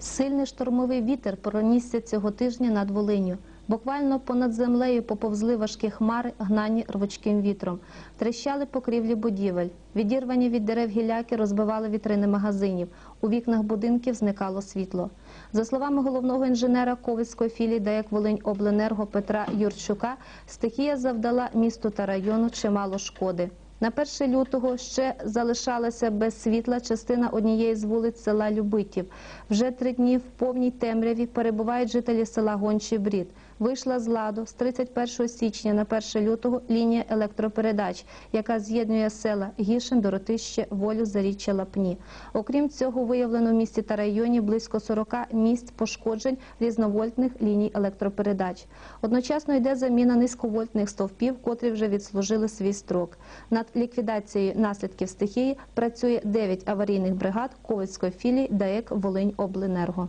Сильний штормовий вітер пронісся цього тижня над Волиню. Буквально понад землею поповзли важкі хмари, гнані рвучким вітром. Трещали покрівлі будівель. Відірвані від дерев гіляки розбивали вітрини магазинів. У вікнах будинків зникало світло. За словами головного інженера Ковицької філії ДАЕК Волинь Обленерго Петра Юрчука, стихія завдала місту та району чимало шкоди. На 1 лютого ще залишалася без світла частина однієї з вулиць села Любитів. Вже три дні в повній темряві перебувають жителі села Гончий Брід. Вийшла з ладу з 31 січня на 1 лютого лінія електропередач, яка з'єднує села Гішин, Доротище, Волю, Заріччя, Лапні. Окрім цього, виявлено в місті та районі близько 40 місць пошкоджень різновольтних ліній електропередач. Одночасно йде заміна низьковольтних стовпів, котрі вже відслужили свій строк. Над ліквідацією наслідків стихії працює 9 аварійних бригад Ковицької філії ДАЕК Волинь Обленерго.